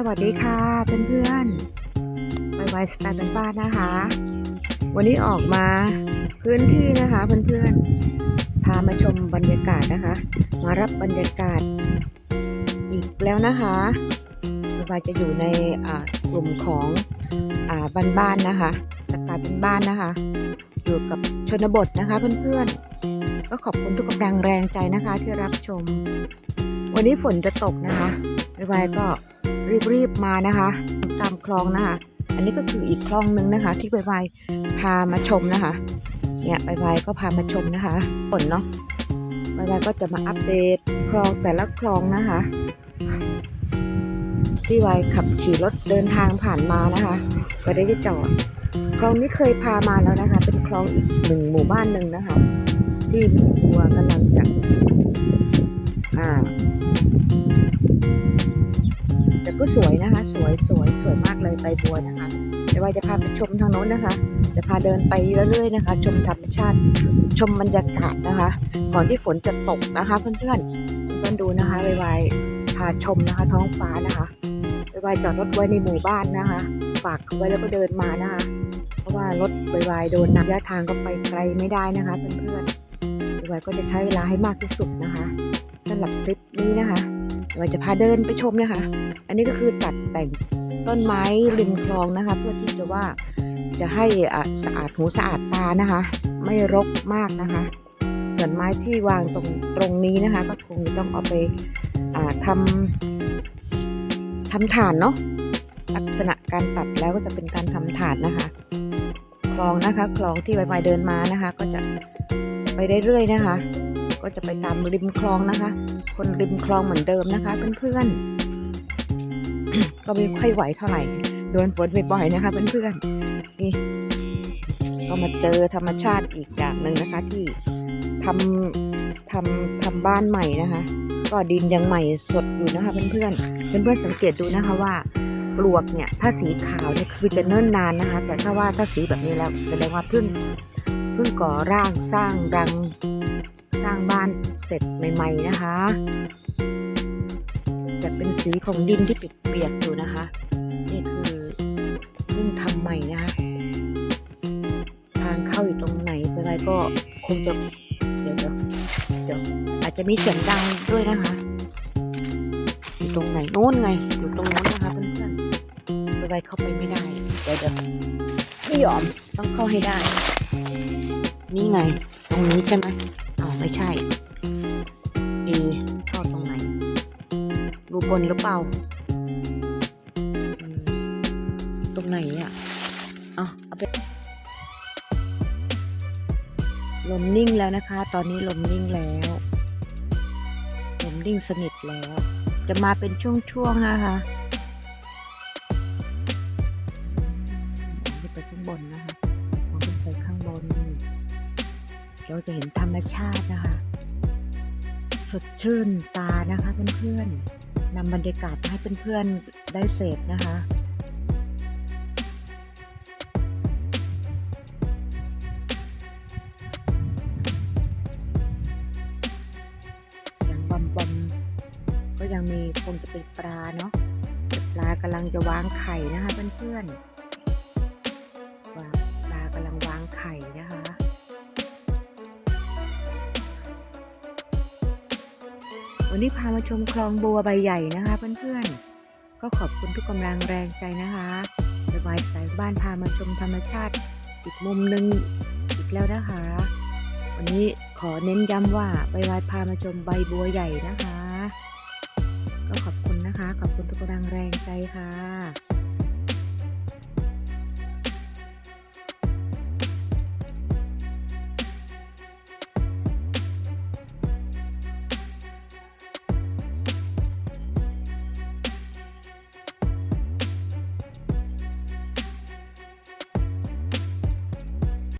สวัสดีค่ะเพื่อนๆไปไวสไตล์บ้านๆนะคะ วันนี้ออกมาพื้นที่นะคะเพื่อนๆ พามาชมบรรยากาศนะคะ มารับบรรยากาศอีกแล้วนะคะไม่ว่าจะอยู่ในกลุ่มของอบ้านๆนะคะสไตล์บ้านนะคะ อยู่กับชนบทนะคะเพื่อนๆ ก็ขอบคุณทุกกำลังแรงใจนะคะที่รับชม วันนี้ฝนจะตกนะคะไวๆก็ รีบๆมานะคะ ตามคลองนะคะ อันนี้ก็คืออีกคลองหนึ่งนะคะ ที่ไวๆพามาชมนะคะ เนี่ยไวๆก็พามาชมนะคะฝนเนาะไวๆก็จะมาอัปเดตคลองแต่ละคลองนะคะ ที่ไวขับขี่รถเดินทางผ่านมานะคะก็ได้จอดคลองนี้เคยพามาแล้วนะคะ เป็นคลองอีกหนึ่งหมู่บ้านหนึ่งนะคะ ที่วัวกำลังจะอ่า แต่ก็สวยนะคะ สวยสวยสวยมากเลยใบบัวนะคะเดี๋ยวว่าจะพาไปชมทางโน้นนะคะจะพาเดินไปเรื่อยๆนะคะ ชมธรรมชาติชมบรรยากาศนะคะ ก่อนที่ฝนจะตกนะคะ เพื่อนๆเพื่อนดูนะคะไวๆพาชมนะคะ ท้องฟ้านะคะไวๆจอดรถไว้ในหมู่บ้านนะคะ ฝากไว้แล้วก็เดินมานะคะ เพราะว่ารถไวๆโดนน้ำระยะทางก็ไปไกลไม่ได้นะคะ เพื่อนๆไวๆก็จะใช้เวลาให้มากที่สุดนะคะ สำหรับคลิปนี้นะคะไวๆจะพาเดินไปชมนะคะ อันนี้ก็คือตัดแต่งต้นไม้ริมคลองนะคะ เพื่อที่จะว่าจะให้อะสะอาดหูสะอาดตานะคะ ไม่รกมากนะคะ ส่วนไม้ที่วางตรงตรงนี้นะคะ ก็คงจะต้องเอาไปอ่าทำทำฐานเนาะลักษณะการตัดแล้วก็จะเป็นการทำฐานนะคะ คลองนะคะ คลองที่ไวๆเดินมานะคะ ก็จะไปเรื่อยๆนะคะ ก็จะไปตามริมคลองนะคะ คนริมคลองเหมือนเดิมนะคะเพื่อนๆ ก็ไม่ค่อยไหวเท่าไหร่ โดนฝนบ่อยๆนะคะเพื่อนๆ นี่ ก็มาเจอธรรมชาติอีกอย่างหนึ่งนะคะ ที่ทำทำทำบ้านใหม่นะคะ ก็ดินยังใหม่สดอยู่นะคะเพื่อนๆ เพื่อนๆสังเกตดูนะคะว่าปลวกเนี่ยถ้าสีขาวเนี่ยคือจะเนิ่นนานนะคะ แต่ถ้าว่าถ้าสีแบบนี้แล้วแสดงว่าเพิ่งเพิ่งก่อร่างสร้างรัง ร้างบ้านเสร็จใหม่ ๆ นะคะจะเป็นสีของดินที่เปียกๆอยู่นะคะ นี่คือเพิ่งทำใหม่นะคะ ทางเข้าอยู่ตรงไหนเป็นไรก็คงจะเดี๋ยวเดี๋ยวเดี๋ยวอาจจะมีเสียงดังด้วยนะคะอยู่ตรงไหนโน้นไงอยู่ตรงโน้นนะคะเพื่อนๆไปไวเข้าไปไม่ได้เดี๋ยวเดี๋ยวไม่ยอมต้องเข้าให้ได้ นี่ไง ตรงนี้ใช่ไหม ไม่ใช่เอเข้าตรงไหน รูบนหรือเปล่า ตรงไหนอะเอะเอาไปลมนิ่งแล้วนะคะ ตอนนี้ลมนิ่งแล้วลมนิ่งสนิทแล้ว จะมาเป็นช่วงๆนะคะไปข้างบนนะคะมองขึ้นไปข้างบน เราจะเห็นธรรมชาตินะคะ สดชื่นตานะคะเพื่อนๆนำบรรยากาศให้เพื่อนๆได้เสพนะคะเสียงบอมบอมก็ยังมีคงจะเป็นปลาเนาะปลากำลังจะวางไข่นะคะเพื่อนๆปลากำลังวางไข่นะคะ วันนี้พามาชมคลองบัวใบใหญ่นะคะเพื่อนๆ ก็ขอบคุณทุกกำลังแรงใจนะคะสบายสายบ้านพามาชมธรรมชาติ อีกมุมหนึ่งอีกแล้วนะคะ วันนี้ขอเน้นย้ำว่าใบวายพามาชมใบบัวใหญ่นะคะ ก็ขอบคุณนะคะ ขอบคุณทุกกำลังแรงใจค่ะ